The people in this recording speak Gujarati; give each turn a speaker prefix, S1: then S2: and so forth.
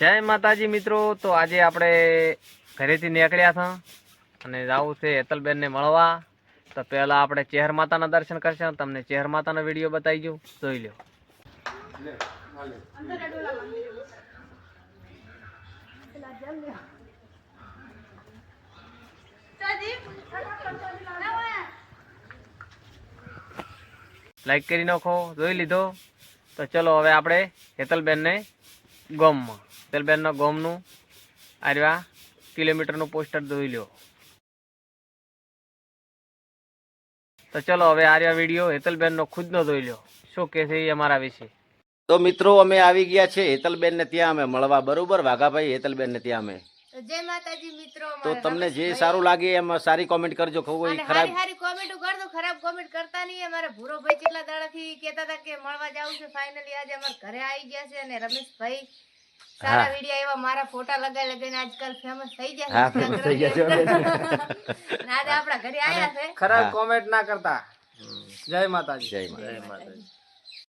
S1: જય માતાજી મિત્રો, તો આજે આપણે ઘરેથી નીકળ્યા હતા અને જવું છે હેતલબેનને મળવા. તો પહેલા આપણે ચેહર માતાના દર્શન કરશું તમને ચેહર માતાનો વીડિયો બતાવી દઉં જોઈ લો લાઈક કરી નાખો, જોઈ લીધો. તો ચલો હવે આપણે હેતલબેનને ગોમમાં. તેલબેનના ગોમનું આર્યા કિલોમીટરનું પોસ્ટર જોઈ લો તો ચલો હવે આર્યા વીડિયો હેતલબેનનો ખુદનો જોઈ લો શું કહે છે એ અમારા વિશે?
S2: તો મિત્રો અમે આવી ગયા છે હેતલબેન ને ત્યાં અમે મળવા. બરોબર? વાઘાભાઈ હેતલબેન ને ત્યાં અમે.
S3: તો જય માતાજી મિત્રો
S2: તો તમને જે સારું લાગે એમ સારી કોમેન્ટ કરજો. કોઈ ખરાબ
S3: સારી કોમેન્ટ કોમેન્ટો કરજો ખરાબ કોમેન્ટ કરતા નહીં. અમારા ભૂરો ભાઈ કેટલા દાડાથી કહેતા હતા કે મળવા જાવું છે. ફાઇનલી આજે અમારા ઘરે આવી ગયા છે અને રમેશભાઈ સારા વિડિયો એવા મારા ફોટા લગાઈ લગાઈને આજકાલ ફેમસ થઈ ગયા
S2: હા, થઈ ગયા છે.
S3: આપણા ઘરે આયા છે.
S4: ખરાબ કોમેન્ટ ના કરતા. જય માતાજી.
S2: જય માતા